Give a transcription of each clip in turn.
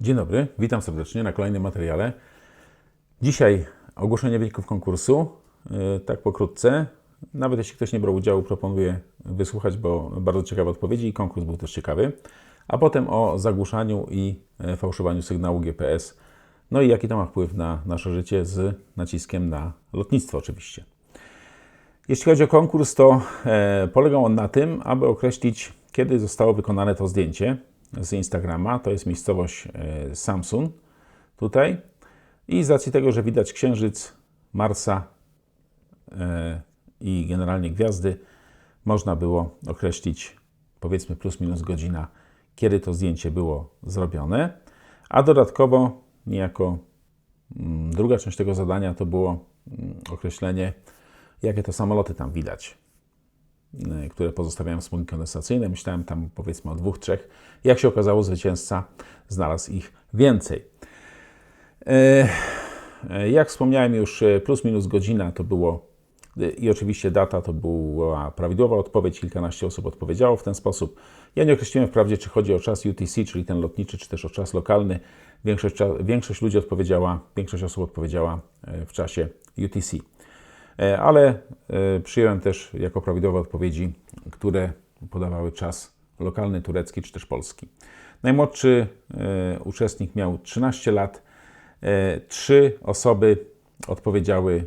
Dzień dobry, witam serdecznie na kolejnym materiale. Dzisiaj ogłoszenie wyników konkursu, yy, tak pokrótce. Nawet jeśli ktoś nie brał udziału, proponuję wysłuchać, bo bardzo ciekawe odpowiedzi i konkurs był też ciekawy. A potem o zagłuszaniu i e, fałszowaniu sygnału GPS. No i jaki to ma wpływ na nasze życie z naciskiem na lotnictwo oczywiście. Jeśli chodzi o konkurs, to e, polegał on na tym, aby określić, kiedy zostało wykonane to zdjęcie z Instagrama. To jest miejscowość e, Samsun tutaj. I z racji tego, że widać księżyc, Marsa e, i generalnie gwiazdy, można było określić powiedzmy plus minus godzina, kiedy to zdjęcie było zrobione. A dodatkowo, niejako mm, druga część tego zadania to było mm, określenie, jakie to samoloty tam widać, które pozostawiają smugi kondensacyjne. Myślałem tam powiedzmy o dwóch, trzech. Jak się okazało, zwycięzca znalazł ich więcej. E, e, Jak wspomniałem już, e, plus minus godzina to było i oczywiście data to była prawidłowa odpowiedź. Kilkanaście osób odpowiedziało w ten sposób. Ja nie określiłem wprawdzie, czy chodzi o czas UTC, czyli ten lotniczy, czy też o czas lokalny. Większość, większość ludzi odpowiedziała, większość osób odpowiedziała w czasie UTC. E, ale e, przyjąłem też jako prawidłowe odpowiedzi, które podawały czas lokalny, turecki czy też polski. Najmłodszy e, uczestnik miał 13 lat. Trzy osoby odpowiedziały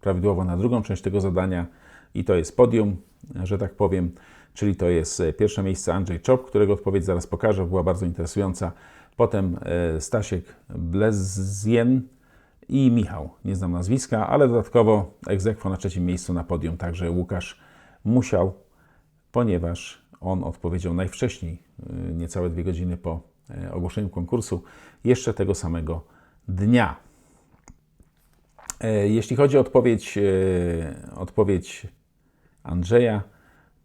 prawidłowo na drugą część tego zadania i to jest podium, że tak powiem, czyli to jest pierwsze miejsce Andrzej Czop, którego odpowiedź zaraz pokażę, była bardzo interesująca. Potem Stasiek Blezien i Michał, nie znam nazwiska, ale dodatkowo egzekwo na trzecim miejscu na podium, także Łukasz musiał, ponieważ on odpowiedział najwcześniej, y, niecałe dwie godziny po e, ogłoszeniu konkursu, jeszcze tego samego dnia. E, Jeśli chodzi o odpowiedź, e, odpowiedź Andrzeja,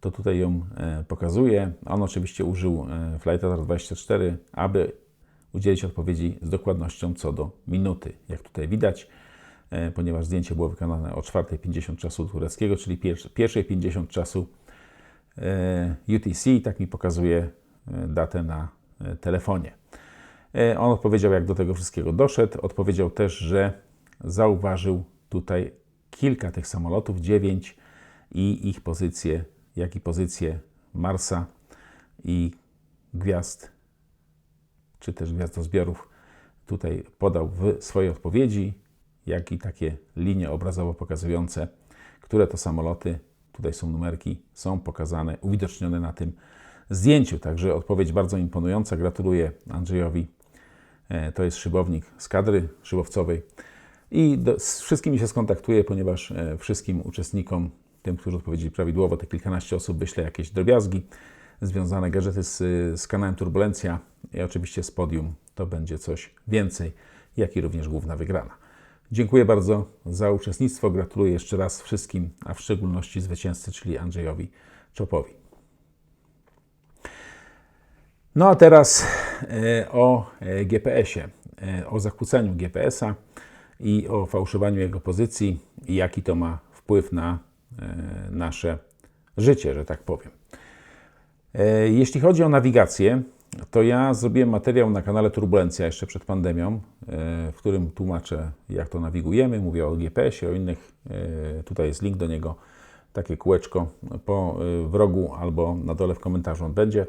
to tutaj ją e, pokazuję. On oczywiście użył Flightradar 24, aby udzielić odpowiedzi z dokładnością co do minuty, jak tutaj widać, e, ponieważ zdjęcie było wykonane o 4.50 czasu tureckiego, czyli pier- pierwszej 50 czasu e, UTC tak mi pokazuje e, datę na telefonie. On odpowiedział, jak do tego wszystkiego doszedł. Odpowiedział też, że zauważył tutaj kilka tych samolotów, dziewięć i ich pozycje, jak i pozycje Marsa i gwiazd, czy też gwiazdozbiorów tutaj podał w swojej odpowiedzi, jak i takie linie obrazowo pokazujące, które to samoloty, tutaj są numerki, są pokazane, uwidocznione na tym zdjęciu. Także odpowiedź bardzo imponująca. Gratuluję Andrzejowi. E, To jest szybownik z kadry szybowcowej. I do, z wszystkimi się skontaktuję, ponieważ e, wszystkim uczestnikom, tym, którzy odpowiedzieli prawidłowo, te kilkanaście osób, wyślę jakieś drobiazgi związane, gadżety z, z kanałem Turbulencja i oczywiście z podium to będzie coś więcej, jak i również główna wygrana. Dziękuję bardzo za uczestnictwo. Gratuluję jeszcze raz wszystkim, a w szczególności zwycięzcy, czyli Andrzejowi Czopowi. No a teraz e, o e, GPS-ie, e, o zakłóceniu GPS-a i o fałszowaniu jego pozycji i jaki to ma wpływ na nasze życie, że tak powiem. Jeśli chodzi o nawigację, to ja zrobiłem materiał na kanale Turbulencja jeszcze przed pandemią, e, w którym tłumaczę, jak to nawigujemy. Mówię o GPS-ie, o innych. e, Tutaj jest link do niego, takie kółeczko po e, w rogu albo na dole w komentarzu będzie.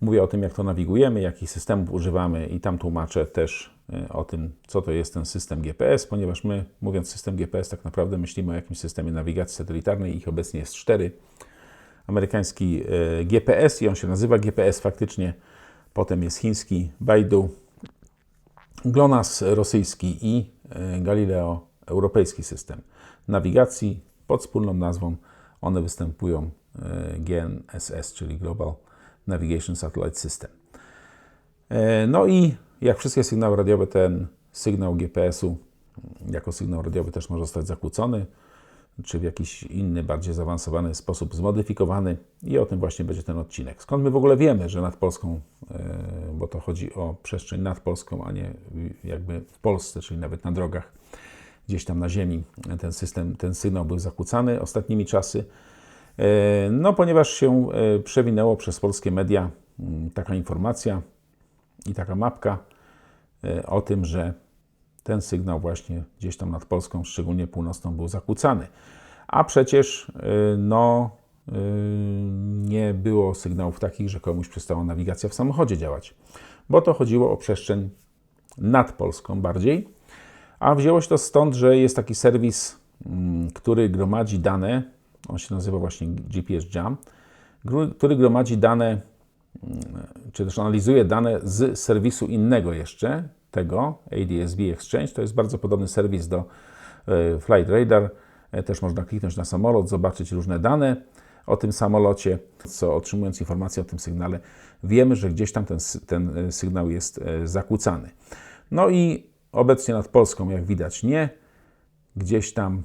Mówię o tym, jak to nawigujemy, jakich systemów używamy i tam tłumaczę też o tym, co to jest ten system GPS, ponieważ my, mówiąc system GPS, tak naprawdę myślimy o jakimś systemie nawigacji satelitarnej. Ich obecnie jest cztery amerykański GPS i on się nazywa GPS faktycznie. Potem jest chiński Baidu, GLONASS rosyjski i e, Galileo europejski system nawigacji. Pod wspólną nazwą one występują e, GNSS, czyli Global Navigation Satellite System. E, No i jak wszystkie sygnały radiowe, ten sygnał GPS-u jako sygnał radiowy też może zostać zakłócony czy w jakiś inny, bardziej zaawansowany sposób zmodyfikowany i o tym właśnie będzie ten odcinek. Skąd my w ogóle wiemy, że nad Polską, e, bo to chodzi o przestrzeń nad Polską, a nie jakby w Polsce, czyli nawet na drogach, gdzieś tam na ziemi, ten system, ten sygnał był zakłócany ostatnimi czasy. E, No, ponieważ się e, przewinęło przez polskie media taka informacja i taka mapka, o tym, że ten sygnał właśnie gdzieś tam nad Polską, szczególnie północną, był zakłócany. A przecież e, no, e, nie było sygnałów takich, że komuś przestała nawigacja w samochodzie działać, bo to chodziło o przestrzeń nad Polską bardziej. A wzięło się to stąd, że jest taki serwis, mm, który gromadzi dane, on się nazywa właśnie GPS Jam, który gromadzi dane, mm, czy też analizuje dane z serwisu innego jeszcze, tego ADSB Exchange. To jest bardzo podobny serwis do e, Flight Radar. E, też można kliknąć na samolot, zobaczyć różne dane o tym samolocie, co otrzymując informacje o tym sygnale, wiemy, że gdzieś tam ten, ten e, sygnał jest zakłócany. No i obecnie nad Polską, jak widać, nie. Gdzieś tam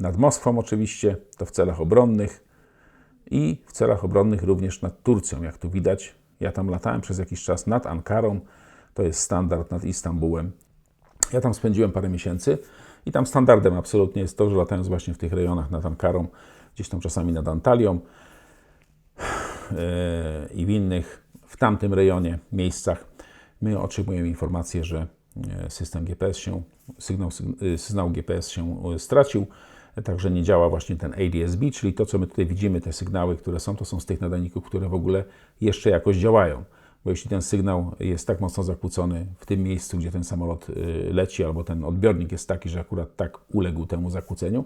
nad Moskwą oczywiście, to w celach obronnych i w celach obronnych również nad Turcją, jak tu widać. Ja tam latałem przez jakiś czas nad Ankarą, to jest standard nad Istambułem. Ja tam spędziłem parę miesięcy i tam standardem absolutnie jest to, że latając właśnie w tych rejonach nad Ankarą, gdzieś tam czasami nad Antalią yy, i w innych, w tamtym rejonie, miejscach, my otrzymujemy informację, że e, system GPS się, sygnał, e, sygnał GPS się stracił, także nie działa właśnie ten ADSB, czyli to, co my tutaj widzimy, te sygnały, które są, to są z tych nadajników, które w ogóle jeszcze jakoś działają. Bo jeśli ten sygnał jest tak mocno zakłócony w tym miejscu, gdzie ten samolot y, leci, albo ten odbiornik jest taki, że akurat tak uległ temu zakłóceniu,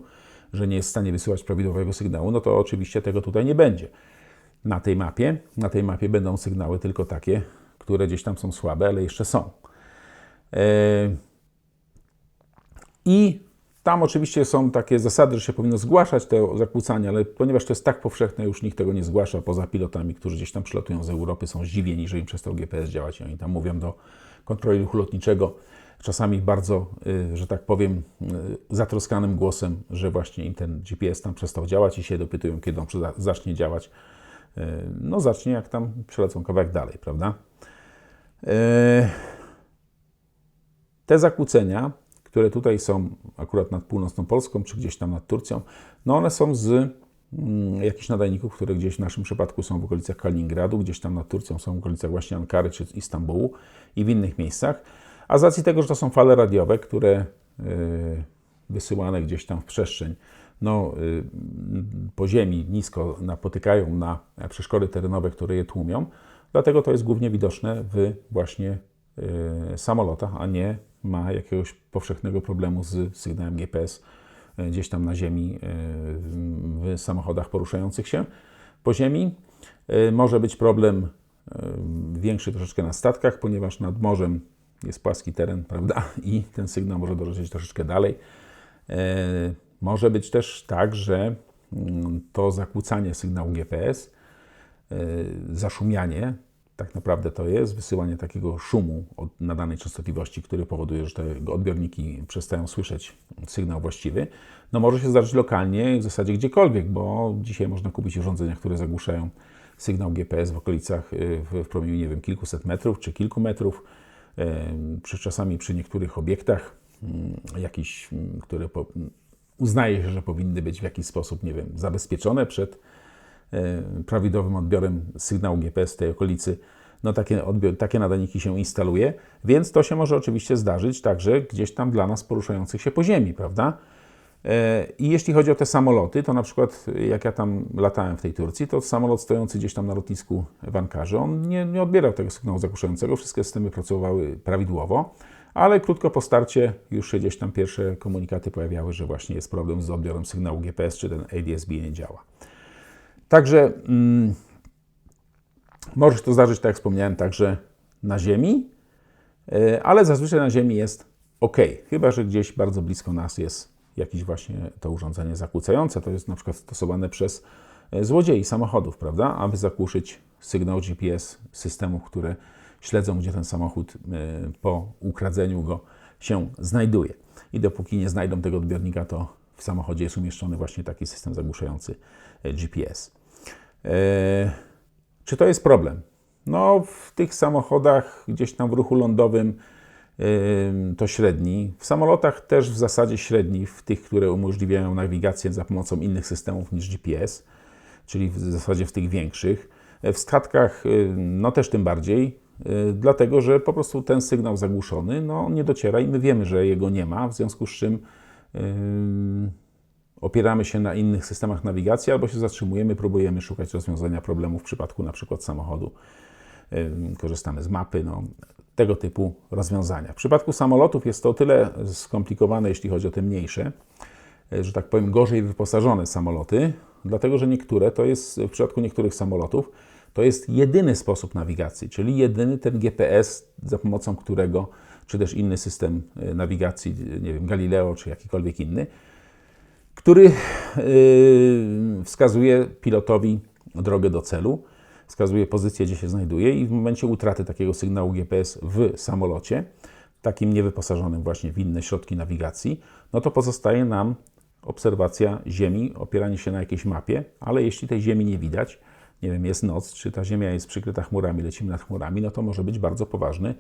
że nie jest w stanie wysyłać prawidłowego sygnału, no to oczywiście tego tutaj nie będzie. Na tej mapie, na tej mapie będą sygnały tylko takie, które gdzieś tam są słabe, ale jeszcze są. E, I tam oczywiście są takie zasady, że się powinno zgłaszać te zakłócania, ale ponieważ to jest tak powszechne, już nikt tego nie zgłasza, poza pilotami, którzy gdzieś tam przylatują z Europy, są zdziwieni, że im przestał GPS działać i oni tam mówią do kontroli ruchu lotniczego, czasami bardzo, y, że tak powiem, y, zatroskanym głosem, że właśnie im ten GPS tam przestał działać i się dopytują, kiedy on zacznie działać. Y, no zacznie, jak tam przelecą kawałek dalej, prawda? Te zakłócenia które tutaj są akurat nad północną Polską, czy gdzieś tam nad Turcją, no one są z mm, jakichś nadajników, które gdzieś w naszym przypadku są w okolicach Kaliningradu, gdzieś tam nad Turcją są w okolicach właśnie Ankary czy Istambułu i w innych miejscach. A z racji tego, że to są fale radiowe, które y, wysyłane gdzieś tam w przestrzeń, no, y, po ziemi nisko napotykają na przeszkody terenowe, które je tłumią, dlatego to jest głównie widoczne w właśnie y, samolotach, a nie ma jakiegoś powszechnego problemu z sygnałem GPS e, gdzieś tam na ziemi e, w samochodach poruszających się po ziemi. E, może być problem większy troszeczkę na statkach, ponieważ nad morzem jest płaski teren, prawda? I ten sygnał może dolecieć troszeczkę dalej. Może być też tak, że mm, to zakłócanie sygnału GPS, zaszumianie tak naprawdę to jest wysyłanie takiego szumu od nadanej częstotliwości, który powoduje, że te odbiorniki przestają słyszeć sygnał właściwy. No może się zdarzyć lokalnie, w zasadzie gdziekolwiek, bo dzisiaj można kupić urządzenia, które zagłuszają sygnał GPS w okolicach, y, w, w promieniu, nie wiem, kilkuset metrów czy kilku metrów. Przy, czasami przy niektórych obiektach, mm, jakiś, które po, uznaje się, że powinny być w jakiś sposób, nie wiem, zabezpieczone przed prawidłowym odbiorem sygnału GPS w tej okolicy, no takie, odbior, takie nadajniki się instaluje, więc to się może oczywiście zdarzyć także gdzieś tam dla nas poruszających się po ziemi, prawda? E, I jeśli chodzi o te samoloty, to na przykład jak ja tam latałem w tej Turcji, to samolot stojący gdzieś tam na lotnisku w Ankarze, on nie, nie odbierał tego sygnału zagłuszającego, wszystkie systemy pracowały prawidłowo, ale krótko po starcie już się gdzieś tam pierwsze komunikaty pojawiały, że właśnie jest problem z odbiorem sygnału GPS, czy ten ADSB nie działa. Także mm, może się to zdarzyć, tak jak wspomniałem, także na Ziemi, e, ale zazwyczaj na Ziemi jest ok, chyba że gdzieś bardzo blisko nas jest jakieś właśnie to urządzenie zakłócające. To jest na przykład stosowane przez e, złodziei samochodów, prawda? Aby zakłuszyć sygnał GPS systemów, które śledzą, gdzie ten samochód e, po ukradzeniu go się znajduje. I dopóki nie znajdą tego odbiornika, to w samochodzie jest umieszczony właśnie taki system zagłuszający GPS. E, czy to jest problem? No, w tych samochodach gdzieś tam w ruchu lądowym to średni. W samolotach też w zasadzie średni, w tych, które umożliwiają nawigację za pomocą innych systemów niż GPS, czyli w zasadzie w tych większych. W statkach no też tym bardziej, y, dlatego że po prostu ten sygnał zagłuszony no, nie dociera i my wiemy, że jego nie ma, w związku z czym yy, opieramy się na innych systemach nawigacji albo się zatrzymujemy, próbujemy szukać rozwiązania problemu w przypadku na przykład samochodu. Korzystamy z mapy, no, tego typu rozwiązania. W przypadku samolotów jest to o tyle skomplikowane, jeśli chodzi o te mniejsze, yy, że tak powiem, gorzej wyposażone samoloty, dlatego że niektóre, to jest w przypadku niektórych samolotów, to jest jedyny sposób nawigacji, czyli jedyny ten GPS, za pomocą którego, czy też inny system y, nawigacji, nie wiem, Galileo, czy jakikolwiek inny, który yy, wskazuje pilotowi drogę do celu, wskazuje pozycję, gdzie się znajduje i w momencie utraty takiego sygnału GPS w samolocie, takim niewyposażonym właśnie w inne środki nawigacji, no to pozostaje nam obserwacja Ziemi, opieranie się na jakiejś mapie, ale jeśli tej Ziemi nie widać, nie wiem, jest noc, czy ta Ziemia jest przykryta chmurami, lecimy nad chmurami, no to może być bardzo poważny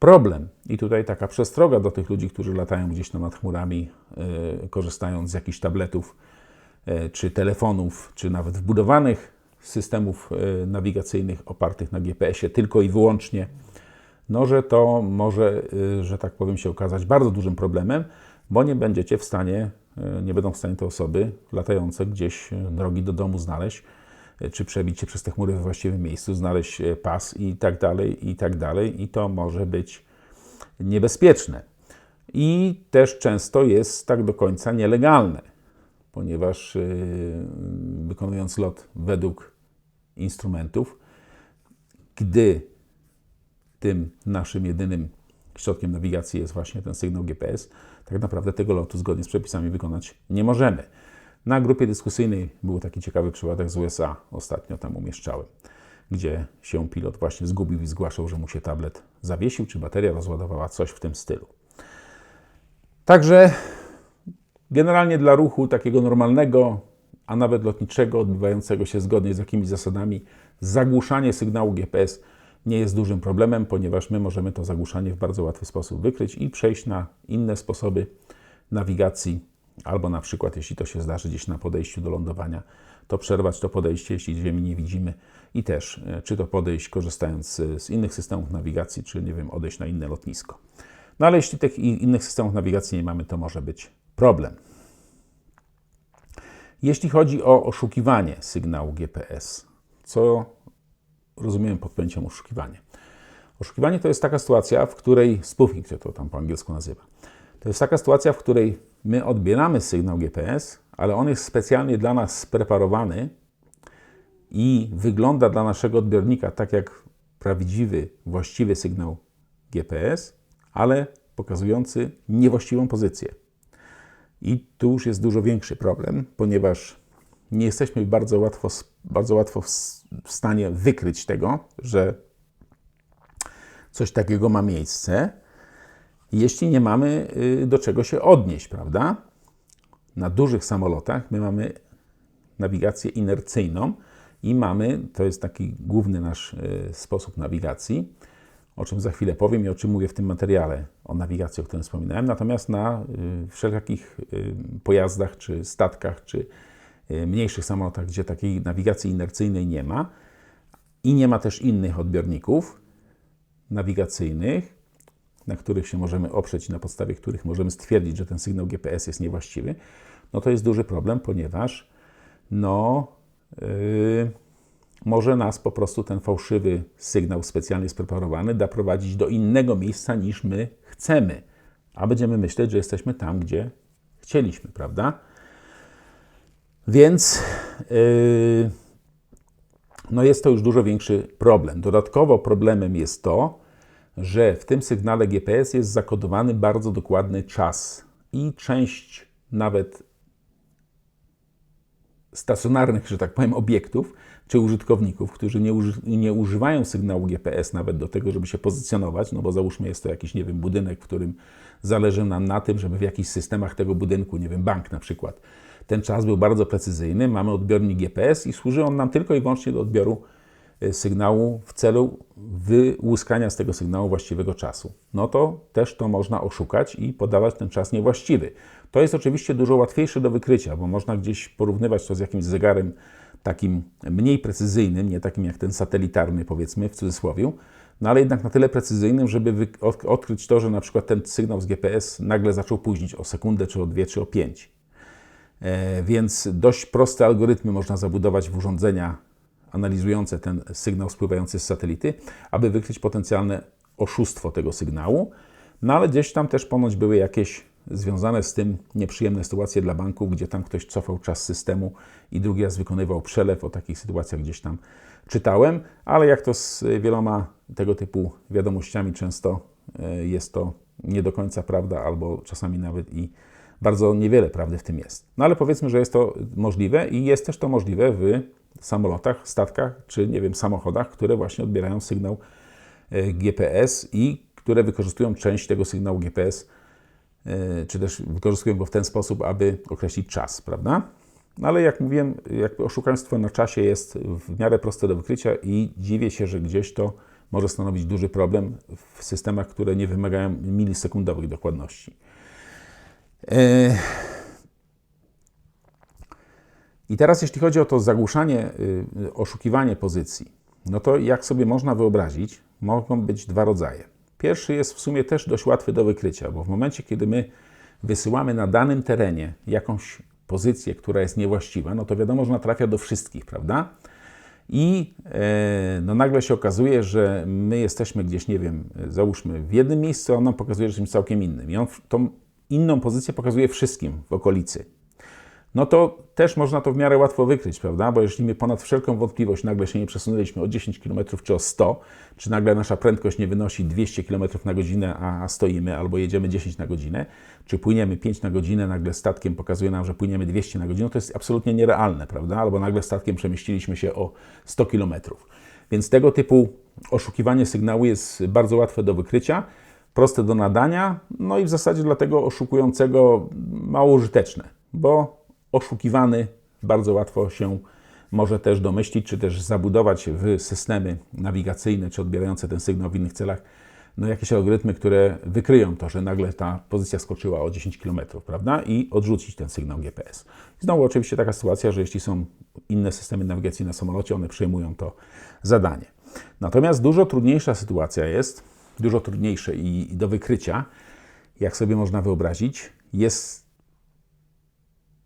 problem. I tutaj taka przestroga do tych ludzi, którzy latają gdzieś tam nad chmurami, yy, korzystając z jakichś tabletów, yy, czy telefonów, czy nawet wbudowanych systemów yy, nawigacyjnych opartych na GPS-ie tylko i wyłącznie, no że to może, że tak powiem, się okazać bardzo dużym problemem, bo nie będziecie w stanie, nie będą w stanie te osoby latające gdzieś drogi do domu znaleźć, czy przebić się przez te chmury we właściwym miejscu, znaleźć e, pas i tak dalej, i tak dalej. I to może być niebezpieczne. I też często jest tak do końca nielegalne, ponieważ yy, wykonując lot według instrumentów, gdy tym naszym jedynym środkiem nawigacji jest właśnie ten sygnał GPS, tak naprawdę tego lotu zgodnie z przepisami wykonać nie możemy. Na grupie dyskusyjnej był taki ciekawy przypadek z USA, ostatnio tam umieszczałem, gdzie się pilot właśnie zgubił i zgłaszał, że mu się tablet zawiesił, czy bateria rozładowała, coś w tym stylu. Także generalnie dla ruchu takiego normalnego, a nawet lotniczego, odbywającego się zgodnie z jakimiś zasadami, zagłuszanie sygnału GPS nie jest dużym problemem, ponieważ my możemy to zagłuszanie w bardzo łatwy sposób wykryć i przejść na inne sposoby nawigacji Albo na przykład, jeśli to się zdarzy gdzieś na podejściu do lądowania, to przerwać to podejście, jeśli Ziemi nie widzimy i też, e, czy to podejść korzystając z, innych systemów nawigacji, czy nie wiem, odejść na inne lotnisko. No ale jeśli tych innych systemów nawigacji nie mamy, to może być problem. Jeśli chodzi o oszukiwanie sygnału GPS, co rozumiem pod pojęciem oszukiwanie? Oszukiwanie to jest taka sytuacja, w której spoofing, to tam po angielsku nazywa. To jest taka sytuacja, w której my odbieramy sygnał GPS, ale on jest specjalnie dla nas spreparowany i wygląda dla naszego odbiornika tak jak prawdziwy, właściwy sygnał GPS, ale pokazujący niewłaściwą pozycję. I tu już jest dużo większy problem, ponieważ nie jesteśmy bardzo łatwo, bardzo łatwo w stanie wykryć tego, że coś takiego ma miejsce, jeśli nie mamy y, do czego się odnieść, prawda? Na dużych samolotach my mamy nawigację inercyjną i mamy, to jest taki główny nasz y, sposób nawigacji, o czym za chwilę powiem i o czym mówię w tym materiale o nawigacji, o którym wspominałem. Natomiast na y, wszelkich pojazdach, czy statkach, czy mniejszych samolotach, gdzie takiej nawigacji inercyjnej nie ma i nie ma też innych odbiorników nawigacyjnych, na których się możemy oprzeć na podstawie których możemy stwierdzić, że ten sygnał GPS jest niewłaściwy, no to jest duży problem, ponieważ no, yy, może nas po prostu ten fałszywy sygnał specjalnie spreparowany doprowadzić do innego miejsca niż my chcemy, a będziemy myśleć, że jesteśmy tam, gdzie chcieliśmy, prawda? Więc yy, no jest to już dużo większy problem. Dodatkowo problemem jest to, że w tym sygnale GPS jest zakodowany bardzo dokładny czas i część nawet stacjonarnych, że tak powiem, obiektów czy użytkowników, którzy nie, uży nie, używają sygnału GPS nawet do tego, żeby się pozycjonować, no bo załóżmy jest to jakiś, nie wiem, budynek, w którym zależy nam na tym, żeby w jakichś systemach tego budynku, nie wiem, bank na przykład, ten czas był bardzo precyzyjny, mamy odbiornik GPS i służy on nam tylko i wyłącznie do odbioru sygnału w celu wyłuskania z tego sygnału właściwego czasu. No to też to można oszukać i podawać ten czas niewłaściwy. To jest oczywiście dużo łatwiejsze do wykrycia, bo można gdzieś porównywać to z jakimś zegarem takim mniej precyzyjnym, nie takim jak ten satelitarny, powiedzmy w cudzysłowie. no ale jednak na tyle precyzyjnym, żeby odkryć to, że na przykład ten sygnał z GPS nagle zaczął późnić o sekundę, czy o dwie, czy o pięć. E, Więc dość proste algorytmy można zabudować w urządzenia analizujące ten sygnał spływający z satelity, aby wykryć potencjalne oszustwo tego sygnału. No ale gdzieś tam też ponoć były jakieś związane z tym nieprzyjemne sytuacje dla banków, gdzie tam ktoś cofał czas systemu i drugi raz wykonywał przelew. O takich sytuacjach gdzieś tam czytałem, ale jak to z wieloma tego typu wiadomościami, często e, jest to nie do końca prawda, albo czasami nawet i bardzo niewiele prawdy w tym jest. No ale powiedzmy, że jest to możliwe i jest też to możliwe w samolotach, statkach czy nie wiem, samochodach, które właśnie odbierają sygnał e, GPS i które wykorzystują część tego sygnału GPS, e, czy też wykorzystują go w ten sposób, aby określić czas, prawda? No ale jak mówiłem, jakby oszukaństwo na czasie jest w miarę proste do wykrycia i dziwię się, że gdzieś to może stanowić duży problem w systemach, które nie wymagają milisekundowych dokładności. E, I teraz, jeśli chodzi o to zagłuszanie, y, oszukiwanie pozycji, no to jak sobie można wyobrazić, mogą być dwa rodzaje. Pierwszy jest w sumie też dość łatwy do wykrycia, bo w momencie, kiedy my wysyłamy na danym terenie jakąś pozycję, która jest niewłaściwa, no to wiadomo, że ona trafia do wszystkich, prawda? I e, no nagle się okazuje, że my jesteśmy gdzieś, nie wiem, załóżmy w jednym miejscu, a on nam pokazuje, jesteśmy całkiem innym. I on tą inną pozycję pokazuje wszystkim w okolicy no to też można to w miarę łatwo wykryć, prawda? Bo jeśli my ponad wszelką wątpliwość nagle się nie przesunęliśmy o 10 km czy o 100, czy nagle nasza prędkość nie wynosi 200 km na godzinę, a stoimy, albo jedziemy 10 na godzinę, czy płyniemy 5 na godzinę, nagle statkiem pokazuje nam, że płyniemy 200 na godzinę, to jest absolutnie nierealne, prawda? Albo nagle statkiem przemieściliśmy się o 100 km. Więc tego typu oszukiwanie sygnału jest bardzo łatwe do wykrycia, proste do nadania, no i w zasadzie dla tego oszukującego mało użyteczne, bo oszukiwany bardzo łatwo się może też domyślić, czy też zabudować w systemy nawigacyjne, czy odbierające ten sygnał w innych celach, no jakieś algorytmy, które wykryją to, że nagle ta pozycja skoczyła o 10 km, prawda? I odrzucić ten sygnał GPS. Znowu oczywiście taka sytuacja, że jeśli są inne systemy nawigacji na samolocie, one przejmują to zadanie. Natomiast dużo trudniejsza sytuacja jest, dużo trudniejsze i do wykrycia, jak sobie można wyobrazić, jest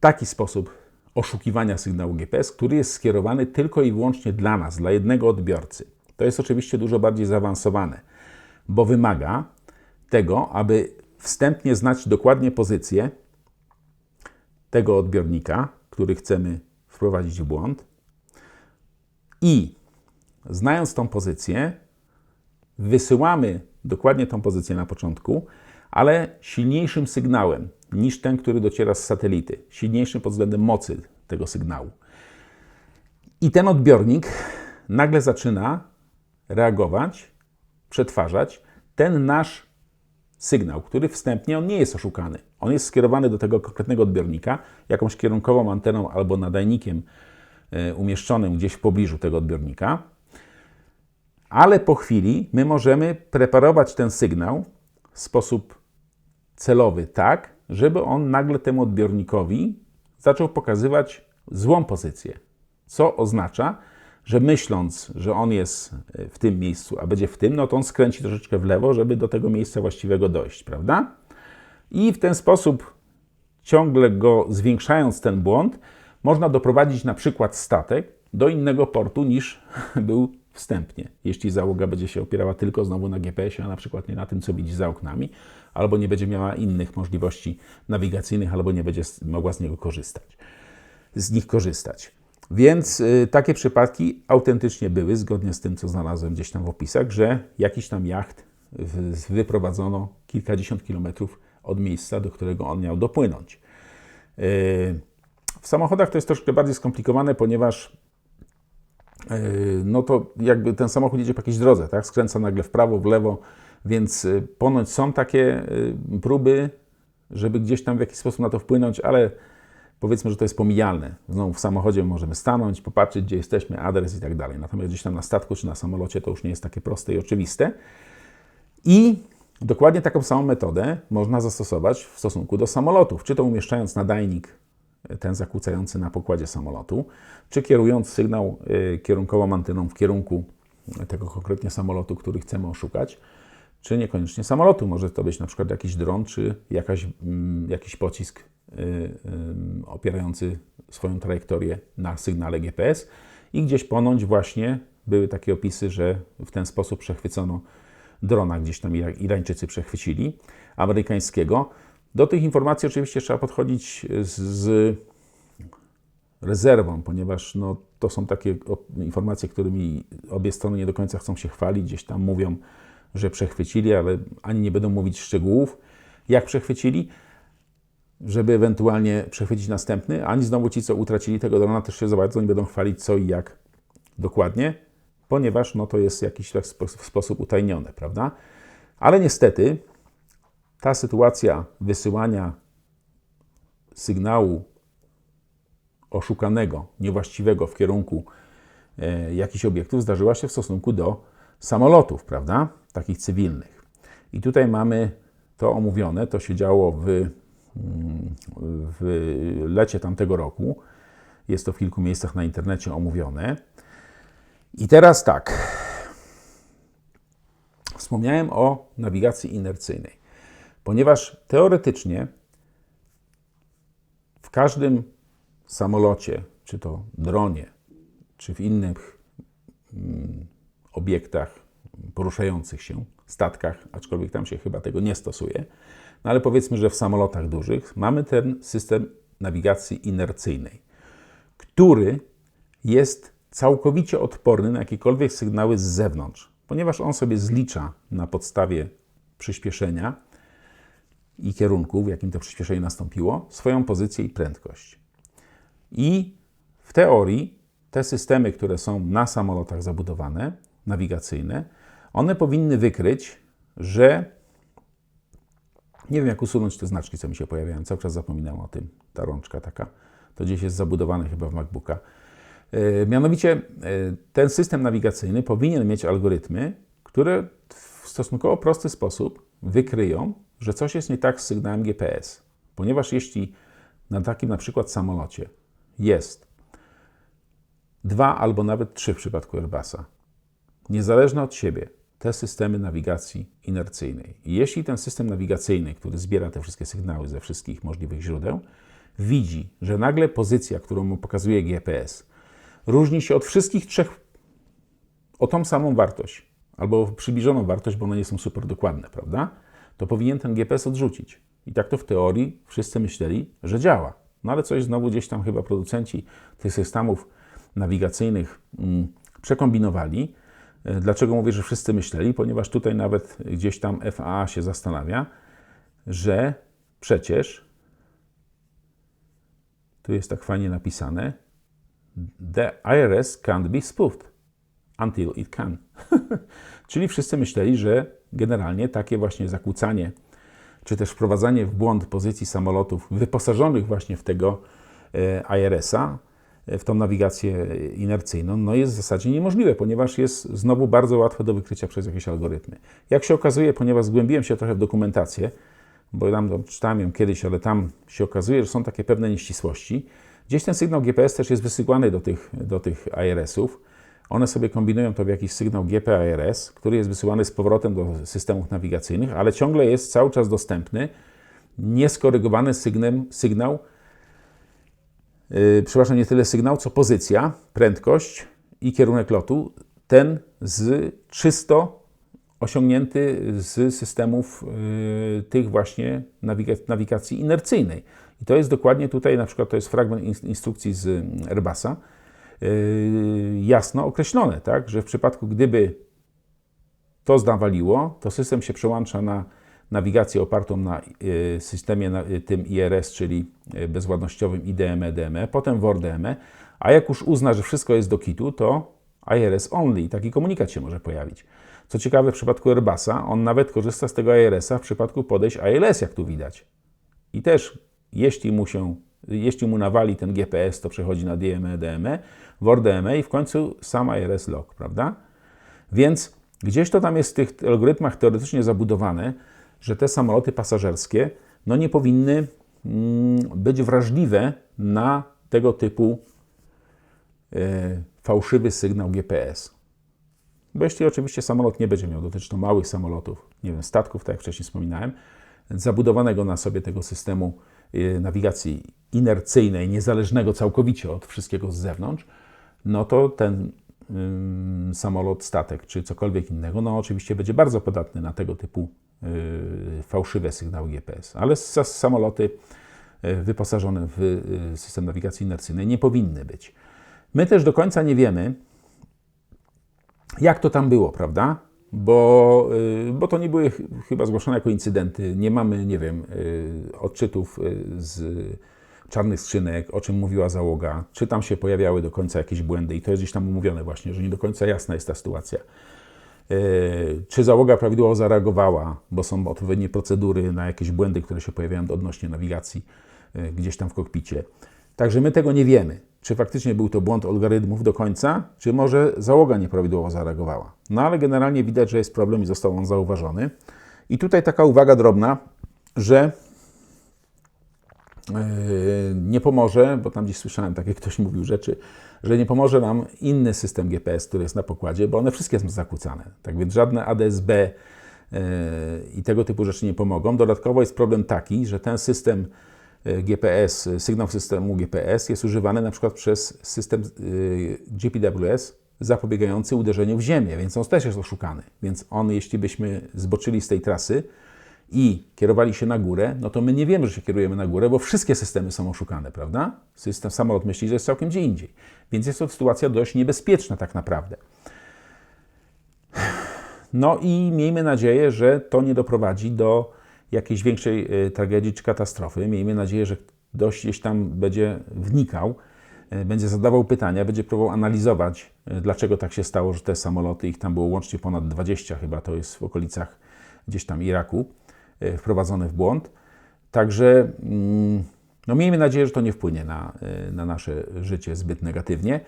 taki sposób oszukiwania sygnału GPS, który jest skierowany tylko i wyłącznie dla nas, dla jednego odbiorcy. To jest oczywiście dużo bardziej zaawansowane, bo wymaga tego, aby wstępnie znać dokładnie pozycję tego odbiornika, który chcemy wprowadzić w błąd i znając tą pozycję, wysyłamy dokładnie tą pozycję na początku, ale silniejszym sygnałem niż ten, który dociera z satelity, silniejszym pod względem mocy tego sygnału. I ten odbiornik nagle zaczyna reagować, przetwarzać ten nasz sygnał, który wstępnie on nie jest oszukany. On jest skierowany do tego konkretnego odbiornika jakąś kierunkową anteną albo nadajnikiem e, umieszczonym gdzieś w pobliżu tego odbiornika. Ale po chwili my możemy preparować ten sygnał w sposób celowy tak, żeby on nagle temu odbiornikowi zaczął pokazywać złą pozycję. Co oznacza, że myśląc, że on jest w tym miejscu, a będzie w tym, no to on skręci troszeczkę w lewo, żeby do tego miejsca właściwego dojść, prawda? I w ten sposób, ciągle go zwiększając ten błąd, można doprowadzić na przykład statek do innego portu niż był wstępnie. Jeśli załoga będzie się opierała tylko znowu na GPS-ie, a na przykład nie na tym, co widzi za oknami, albo nie będzie miała innych możliwości nawigacyjnych, albo nie będzie mogła z niego korzystać, z nich korzystać. Więc y, takie przypadki autentycznie były, zgodnie z tym, co znalazłem gdzieś tam w opisach, że jakiś tam jacht wyprowadzono kilkadziesiąt kilometrów od miejsca, do którego on miał dopłynąć. Y, w samochodach to jest troszkę bardziej skomplikowane, ponieważ Yy, no to jakby ten samochód jedzie po jakiejś drodze, tak? Skręca nagle w prawo, w lewo, więc y, ponoć są takie y, próby, żeby gdzieś tam w jakiś sposób na to wpłynąć, ale powiedzmy, że to jest pomijalne. Znowu w samochodzie możemy stanąć, popatrzeć, gdzie jesteśmy, adres i tak dalej. Natomiast gdzieś tam na statku czy na samolocie to już nie jest takie proste i oczywiste. I dokładnie taką samą metodę można zastosować w stosunku do samolotów, czy to umieszczając nadajnik ten zakłócający na pokładzie samolotu, czy kierując sygnał y, kierunkową anteną w kierunku tego konkretnie samolotu, który chcemy oszukać, czy niekoniecznie samolotu. Może to być na przykład jakiś dron, czy jakaś, mm, jakiś pocisk y, opierający swoją trajektorię na sygnale GPS. I gdzieś ponoć właśnie były takie opisy, że w ten sposób przechwycono drona, gdzieś tam Ira- Irańczycy przechwycili, amerykańskiego. Do tych informacji oczywiście trzeba podchodzić z, z rezerwą, ponieważ no, to są takie informacje, którymi obie strony nie do końca chcą się chwalić. Gdzieś tam mówią, że przechwycili, ale ani nie będą mówić szczegółów, jak przechwycili, żeby ewentualnie przechwycić następny, ani znowu ci, co utracili tego drona, też się za bardzo nie będą chwalić, co i jak dokładnie, ponieważ no, to jest jakiś tak w sposób utajnione, prawda? Ale niestety ta sytuacja wysyłania sygnału oszukanego, niewłaściwego w kierunku e, jakichś obiektów zdarzyła się w stosunku do samolotów, prawda? Takich cywilnych. I tutaj mamy to omówione, to się działo w, mm, w lecie tamtego roku. Jest to w kilku miejscach na internecie omówione. I teraz tak. Wspomniałem o nawigacji inercyjnej, ponieważ teoretycznie w każdym samolocie, czy to dronie, czy w innych mm, obiektach poruszających się, statkach, aczkolwiek tam się chyba tego nie stosuje, no ale powiedzmy, że w samolotach dużych mamy ten system nawigacji inercyjnej, który jest całkowicie odporny na jakiekolwiek sygnały z zewnątrz, ponieważ on sobie zlicza na podstawie przyspieszenia i kierunku, w jakim to przyspieszenie nastąpiło, swoją pozycję i prędkość. I w teorii te systemy, które są na samolotach zabudowane, nawigacyjne, one powinny wykryć, że nie wiem, jak usunąć te znaczki, co mi się pojawiają. Cały czas zapominam o tym. Ta rączka taka. To gdzieś jest zabudowane chyba w MacBooka. E, Mianowicie e, ten system nawigacyjny powinien mieć algorytmy, które w stosunkowo prosty sposób wykryją, że coś jest nie tak z sygnałem GPS. Ponieważ jeśli na takim na przykład samolocie jest dwa albo nawet trzy w przypadku Airbusa, niezależne od siebie, te systemy nawigacji inercyjnej. Jeśli ten system nawigacyjny, który zbiera te wszystkie sygnały ze wszystkich możliwych źródeł, widzi, że nagle pozycja, którą mu pokazuje GPS, różni się od wszystkich trzech o tą samą wartość, albo przybliżoną wartość, bo one nie są super dokładne, prawda? To powinien ten GPS odrzucić. I tak to w teorii wszyscy myśleli, że działa. No ale coś znowu gdzieś tam chyba producenci tych systemów nawigacyjnych mm, przekombinowali. Dlaczego mówię, że wszyscy myśleli? Ponieważ tutaj nawet gdzieś tam FAA się zastanawia, że przecież tu jest tak fajnie napisane, the IRS can't be spoofed until it can. Czyli wszyscy myśleli, że generalnie takie właśnie zakłócanie, czy też wprowadzanie w błąd pozycji samolotów wyposażonych właśnie w tego e, IRS-a, w tą nawigację inercyjną, no jest w zasadzie niemożliwe, ponieważ jest znowu bardzo łatwe do wykrycia przez jakieś algorytmy. Jak się okazuje, ponieważ zgłębiłem się trochę w dokumentację, bo tam czytałem ją kiedyś, ale tam się okazuje, że są takie pewne nieścisłości. Gdzieś ten sygnał GPS też jest wysyłany do tych, do tych IRS-ów. One sobie kombinują to w jakiś sygnał GPIRS, który jest wysyłany z powrotem do systemów nawigacyjnych, ale ciągle jest cały czas dostępny nieskorygowany sygnał, sygnał przepraszam, nie tyle sygnał, co pozycja, prędkość i kierunek lotu, ten z czysto osiągnięty z systemów yy, tych właśnie nawiga- nawigacji inercyjnej. I to jest dokładnie tutaj, na przykład to jest fragment ins- instrukcji z Airbusa, yy, jasno określone, tak, że w przypadku gdyby to zdawaliło, to system się przełącza na nawigację opartą na y, systemie y, tym IRS, czyli y, bezładnościowym IDME, DME, potem WORDME, a jak już uzna, że wszystko jest do kitu, to IRS only taki komunikat się może pojawić. Co ciekawe, w przypadku Airbusa, on nawet korzysta z tego IRS-a w przypadku podejść ILS, jak tu widać. I też, jeśli mu, się, jeśli mu nawali ten GPS, to przechodzi na DME, DME, WORDME i w końcu sam IRS log, prawda? Więc gdzieś to tam jest w tych algorytmach teoretycznie zabudowane, że te samoloty pasażerskie no nie powinny mm, być wrażliwe na tego typu e, fałszywy sygnał GPS. Bo jeśli oczywiście samolot nie będzie miał, dotyczy to małych samolotów, nie wiem, statków, tak jak wcześniej wspominałem, zabudowanego na sobie tego systemu y, nawigacji inercyjnej, niezależnego całkowicie od wszystkiego z zewnątrz, no to ten ym, samolot, statek czy cokolwiek innego, no oczywiście będzie bardzo podatny na tego typu fałszywe sygnały GPS. Ale samoloty y, wyposażone w y, system nawigacji inercyjnej nie powinny być. My też do końca nie wiemy, jak to tam było, prawda? Bo, y, bo to nie były ch- chyba zgłoszone jako incydenty. Nie mamy, nie wiem, y, odczytów y, z czarnych skrzynek, o czym mówiła załoga, czy tam się pojawiały do końca jakieś błędy i to jest gdzieś tam umówione właśnie, że nie do końca jasna jest ta sytuacja. Y, Czy załoga prawidłowo zareagowała, bo są odpowiednie procedury na jakieś błędy, które się pojawiają odnośnie nawigacji y, gdzieś tam w kokpicie. Także my tego nie wiemy, czy faktycznie był to błąd algorytmów do końca, czy może załoga nieprawidłowo zareagowała. No ale generalnie widać, że jest problem i został on zauważony. I tutaj taka uwaga drobna, że yy, nie pomoże, bo tam gdzieś słyszałem, tak jak ktoś mówił rzeczy, że nie pomoże nam inny system GPS, który jest na pokładzie, bo one wszystkie są zakłócane. Tak więc żadne ADS-B yy, i tego typu rzeczy nie pomogą. Dodatkowo jest problem taki, że ten system yy, GPS, sygnał systemu GPS jest używany na przykład przez system yy, GPWS zapobiegający uderzeniu w ziemię, więc on też jest oszukany. Więc on, jeśli byśmy zboczyli z tej trasy, i kierowali się na górę, no to my nie wiemy, że się kierujemy na górę, bo wszystkie systemy są oszukane, prawda? System samolot myśli, że jest całkiem gdzie indziej. Więc jest to sytuacja dość niebezpieczna tak naprawdę. No i miejmy nadzieję, że to nie doprowadzi do jakiejś większej y, tragedii czy katastrofy. Miejmy nadzieję, że ktoś gdzieś tam będzie wnikał, y, będzie zadawał pytania, będzie próbował analizować, y, dlaczego tak się stało, że te samoloty, ich tam było łącznie ponad 20 chyba, to jest w okolicach gdzieś tam Iraku, y, wprowadzone w błąd. Także mm, no miejmy nadzieję, że to nie wpłynie na, y, na nasze życie zbyt negatywnie.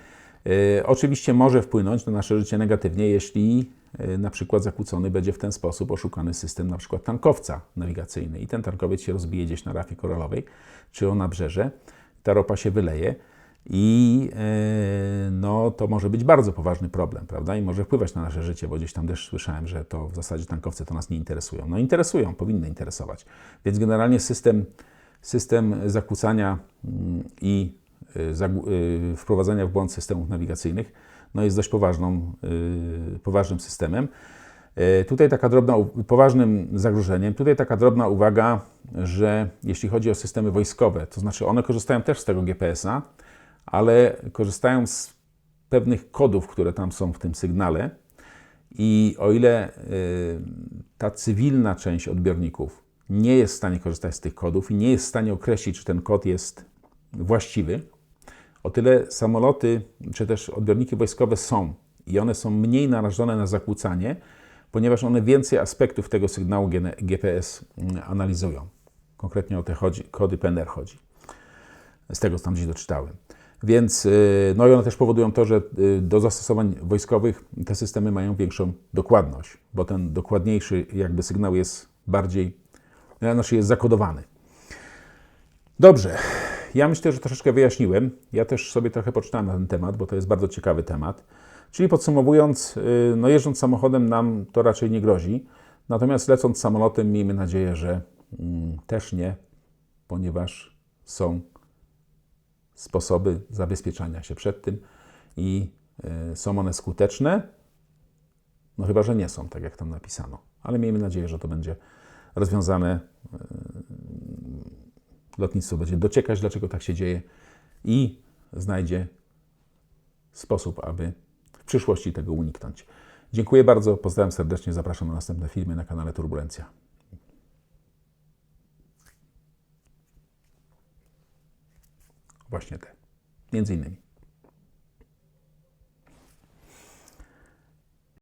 Y, Oczywiście może wpłynąć na nasze życie negatywnie, jeśli na przykład zakłócony będzie w ten sposób oszukany system na przykład tankowca nawigacyjny i ten tankowiec się rozbije gdzieś na rafie koralowej czy o nabrzeże, ta ropa się wyleje i y, no, to może być bardzo poważny problem, prawda? I może wpływać na nasze życie, bo gdzieś tam też słyszałem, że to w zasadzie tankowce to nas nie interesują. No interesują, powinny interesować. Więc generalnie system, system zakłócania mm, i zagł- y, wprowadzania w błąd systemów nawigacyjnych no jest dość poważną, poważnym systemem. Tutaj taka drobna, poważnym zagrożeniem, tutaj taka drobna uwaga, że jeśli chodzi o systemy wojskowe, to znaczy one korzystają też z tego GPS-a, ale korzystają z pewnych kodów, które tam są w tym sygnale. I o ile y, ta cywilna część odbiorników nie jest w stanie korzystać z tych kodów i nie jest w stanie określić, czy ten kod jest właściwy, o tyle samoloty czy też odbiorniki wojskowe są i one są mniej narażone na zakłócanie, ponieważ one więcej aspektów tego sygnału GPS mm, analizują. Konkretnie o te chodzi, kody PNR chodzi. Z tego, co tam gdzieś doczytałem. Więc, y, no i one też powodują to, że y, do zastosowań wojskowych te systemy mają większą dokładność, bo ten dokładniejszy jakby sygnał jest bardziej, znaczy jest zakodowany. Dobrze, ja myślę, że troszeczkę wyjaśniłem. Ja też sobie trochę poczytałem na ten temat, bo to jest bardzo ciekawy temat. Czyli podsumowując, y, no jeżdżąc samochodem nam to raczej nie grozi, natomiast lecąc samolotem miejmy nadzieję, że mm, też nie, ponieważ są sposoby zabezpieczania się przed tym i y, są one skuteczne, no chyba, że nie są, tak jak tam napisano. Ale miejmy nadzieję, że to będzie rozwiązane. y, Lotnictwo będzie dociekać, dlaczego tak się dzieje i znajdzie sposób, aby w przyszłości tego uniknąć. Dziękuję bardzo, pozdrawiam serdecznie, zapraszam na następne filmy na kanale Turbulencja. Właśnie te, między innymi.